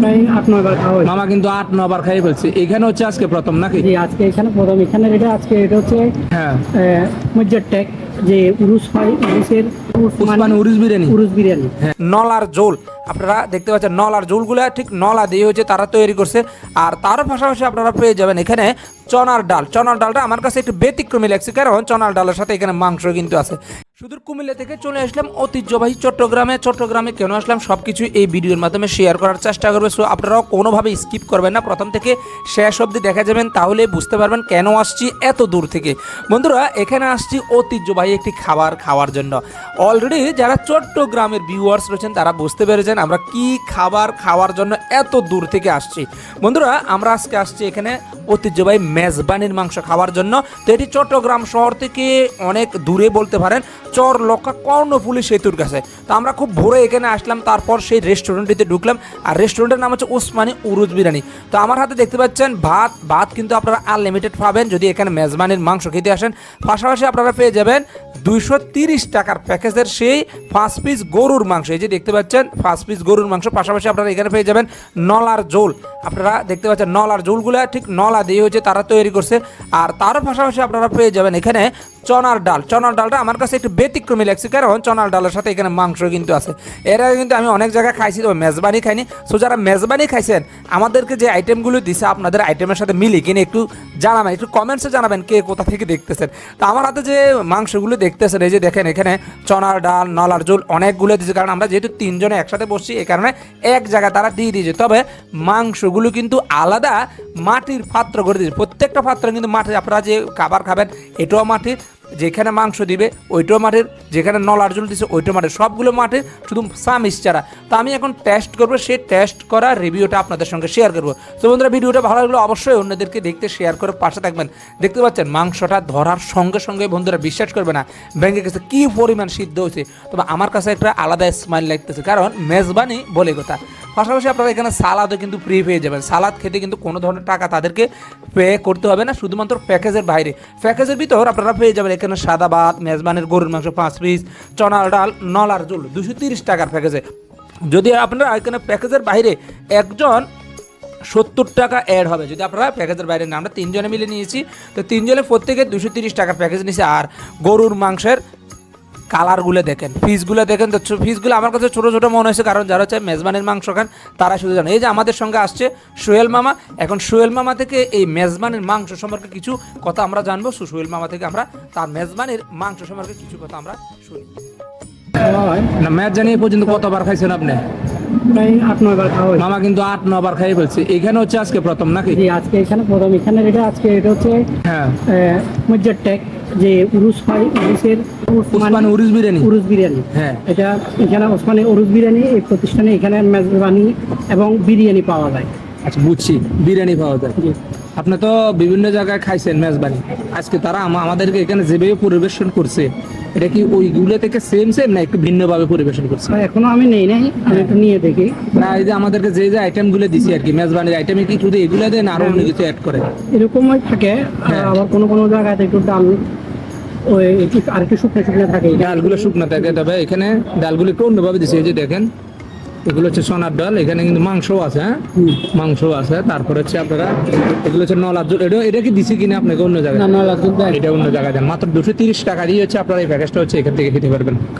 প্রায় আট নয় খাওয়া হয়েছে। মামা কিন্তু আট নবার খাই বলছে এখানে হচ্ছে আজকে প্রথম নাকি? জি আজকে এখানে প্রথম। এখানে এটা আজকে এটা হচ্ছে হ্যাঁ। মজ্জার ট্যাগ যে উরুস হয় উরুসের উসমান উরুজ বিরিয়ানি। উরুস বিরিয়ানি। হ্যাঁ, নলার জোল আপনারা দেখতে পাচ্ছেন নলার জোলগুলো ঠিক নলা দিয়ে হচ্ছে তারা তৈরি করছে। আর তার পাশাপাশি আপনারা পেয়ে যাবেন এখানে চনার ডাল। চনার ডালটা আমার কাছে একটু ব্যতিক্রমী লাগছে কারণ চনার ডালের সাথে এখানে মাংস কিন্তু আছে। সুদূর কুমিল্লা থেকে চলে আসলাম ঐতিহ্যবাহী চট্টগ্রামে। চট্টগ্রামে কেন আসলাম? সব কিছু এই ভিডিওর মাধ্যমে শেয়ার করার চেষ্টা করবে। সো আপনারাও কোনোভাবে স্কিপ করবেন না। প্রথম থেকে শেষ অবধি দেখা যাবেন, তাহলে বুঝতে পারবেন কেন আসছি এত দূর থেকে। বন্ধুরা, এখানে আসছি ঐতিহ্যবাহী একটি খাবার খাওয়ার জন্য। অলরেডি যারা চট্টগ্রামের ভিউয়ার্স রয়েছেন, তারা বুঝতে পেরেছেন আমরা কি খাবার খাওয়ার জন্য এত দূর থেকে আসছি। বন্ধুরা, আমরা আজকে আসছি এখানে ঐতিহ্যবাহী মেজবানির মাংস খাওয়ার জন্য। তো এটি চট্টগ্রাম শহর থেকে অনেক দূরে বলতে পারেন। চর লক্ষা কর্ণফুলি সেতুর কাছে। তো আমরা খুব ভোরে এখানে আসলাম, তারপর সেই রেস্টুরেন্টটিতে ঢুকলাম। আর রেস্টুরেন্টের নাম হচ্ছে ওসমানী উরুজ বিরিয়ানি। তো আমার হাতে দেখতে পাচ্ছেন, ভাত ভাত কিন্তু আপনারা আনলিমিটেড পাবেন যদি এখানে মেজবানির মাংস খেতে আসেন। পাশাপাশি আপনারা পেয়ে যাবেন দুইশো টাকার প্যাকেজের সেই পাঁচ পিস গরুর মাংস। এই যে দেখতে পাচ্ছেন, পাঁচ পিস গরুর মাংস। পাশাপাশি আপনারা এখানে পেয়ে যাবেন নলার জোল আপনারা দেখতে পাচ্ছেন নলার জোলগুলো ঠিক নলা দিয়ে হচ্ছে তারা তৈরি করছে। আর তারও পাশাপাশি আপনারা পেয়ে যাবেন এখানে চনার ডাল। চনার ডালটা আমার কাছে একটু ব্যতিক্রমী লাগছে। কারণ চনার ডালের সাথে এখানে মাংস কিন্তু আছে। এর আগে কিন্তু আমি অনেক জায়গায় খাইছি, তবে মেজবানি খাইনি। সো যারা মেজবানি খাইছেন, আমাদেরকে যে আইটেমগুলো দিছে, আপনাদের আইটেমের সাথে মিলি কিনে একটু জানাবেন, একটু কমেন্টসে জানাবেন কে কোথা থেকে দেখতেছেন। তো আমার হাতে যে মাংসগুলো দেখতেছেন, এই যে দেখেন এখানে চনার ডাল, নলার ঝোল অনেকগুলো দিয়েছে কারণ আমরা যেহেতু তিনজনে একসাথে বসছি, এই কারণে এক জায়গায় তারা দিয়ে দিয়েছে। তবে মাংসগুলো কিন্তু আলাদা মাটির পাত্র করে দিয়েছে। প্রত্যেকটা পাত্র কিন্তু মাটির। আপনারা যে খাবার খাবেন, এটাও মাটির। যেখানে মাংস দিবে, ওইটাও মাঠের, যেখানে নলার জল দিছে, ওইটাও মাঠের। সবগুলো মাঠে শুধু সামিস চারা তো আমি এখন টেস্ট করব সেই টেস্ট করা রিভিউটা আপনাদের সঙ্গে শেয়ার করব। তো বন্ধুরা, ভিডিওটা ভালো লাগলে অবশ্যই অন্যদেরকে দেখতে শেয়ার করে পাশে থাকবেন। দেখতে পাচ্ছেন, মাংসটা ধরার সঙ্গে সঙ্গে বন্ধুরা বিশ্বাস করবে না। ব্যাংকে গেছে কী পরিমাণ সিদ্ধ হয়েছে? তবে আমার কাছে একটা আলাদা স্মাইল লাগতেছে, কারণ মেজবানি বলে কথা। পাশাপাশি আপনারা এখানে সালাদও কিন্তু ফ্রি পেয়ে যাবেন। সালাদ খেতে কিন্তু কোনো ধরনের টাকা তাদেরকে পে করতে হবে না, শুধুমাত্র প্যাকেজের বাইরে। প্যাকেজের ভিতর আপনারা পেয়ে যাবেন এখানে সাদা ভাত, মেজবানের গরুর মাংস, পাঁচ পিস চনার ডাল, নলার জল দুশো তিরিশ টাকার প্যাকেজে যদি আপনারা এখানে প্যাকেজের বাইরে একজন সত্তর টাকা অ্যাড হবে, যদি আপনারা প্যাকেজের বাইরে না আমরা তিনজনে মিলে নিয়েছি, তো তিনজনে প্রত্যেকে দুশো তিরিশ টাকার প্যাকেজ নিয়েছি। আর গরুর মাংসের কালারগুলো দেখেন। ফিসগুলো দেখেন তো ফিসগুলো আমার কাছে ছোটো ছোটো মনে হয়েছে, কারণ যারা হচ্ছে মেজবানের মাংস খান, তারা শুধু জানে। এই যে আমাদের সঙ্গে আসছে সোহেল মামা, এখন সোহেল মামা থেকে এই মেজবানের মাংস সম্পর্কে কিছু কথা আমরা জানব। সোহেল মামা থেকে আমরা তার মেজবানের মাংস সম্পর্কে কিছু কথা আমরা শুনি। না, ম্যাচ জানিয়ে পর্যন্ত কতবার খাইছেন আপনি? প্রায় আট নয় বার খাওয়া মামা কিন্তু আট নবার খাই ফেলছে। এখানে হচ্ছে আজকে প্রথম নাকি? জি আজকে এখানে প্রথম। এখানে এটা আজকে এটা হচ্ছে হ্যাঁ। মজ্জার ট্যাগ যে উরুস পাই উরুসের উসমান উরুস বিরিয়ানি। উরুস বিরিয়ানি। হ্যাঁ। এটা এখানে ওসমানে উরুস বিরিয়ানি এই প্রতিষ্ঠানে এখানে মেজবানি এবং বিরিয়ানি পাওয়া যায়। আচ্ছা বুঝছি। বিরিয়ানি পাওয়া যায়। জি। আপনি তো বিভিন্ন জায়গায় খাইছেন মেজবানি। আজকে তারা আমাদেরকে এখানে যেভাবে পরিবেশন করছে এটা কি ওইগুলো থেকে সেম সেম না একটু ভিন্নভাবে পরিবেশন করছে? এখনও আমি নেই নাই আমি একটু নিয়ে দেখি। না এই যে আমাদেরকে যে যে আইটেমগুলো দিছি আর কি মেজবানির আইটেমে কি শুধু এগুলো দেন আরও অন্য কিছু অ্যাড করে এরকমই থাকে হ্যাঁ। আবার কোনো কোনো জায়গাতে একটু ডাল ওই আর একটু শুকনো শুকনো থাকে। ডালগুলো শুকনো থাকে। তবে এখানে ডালগুলো একটু অন্যভাবে দিছে এই যে দেখেন। এগুলো হচ্ছে সোনার ডাল এখানে কিন্তু মাংস আছে হ্যাঁ? আছে তারপর হচ্ছে আপনারা এগুলো হচ্ছে নলার জল এটা এটা কি দিছি কিনা আপনাকে অন্য জায়গায়? এটা অন্য জায়গায় দেন। মাত্র দুশো তিরিশ টাকা দিয়ে হচ্ছে আপনারা এই প্যাকেজটা হচ্ছে এখান থেকে খেতে পারবেন।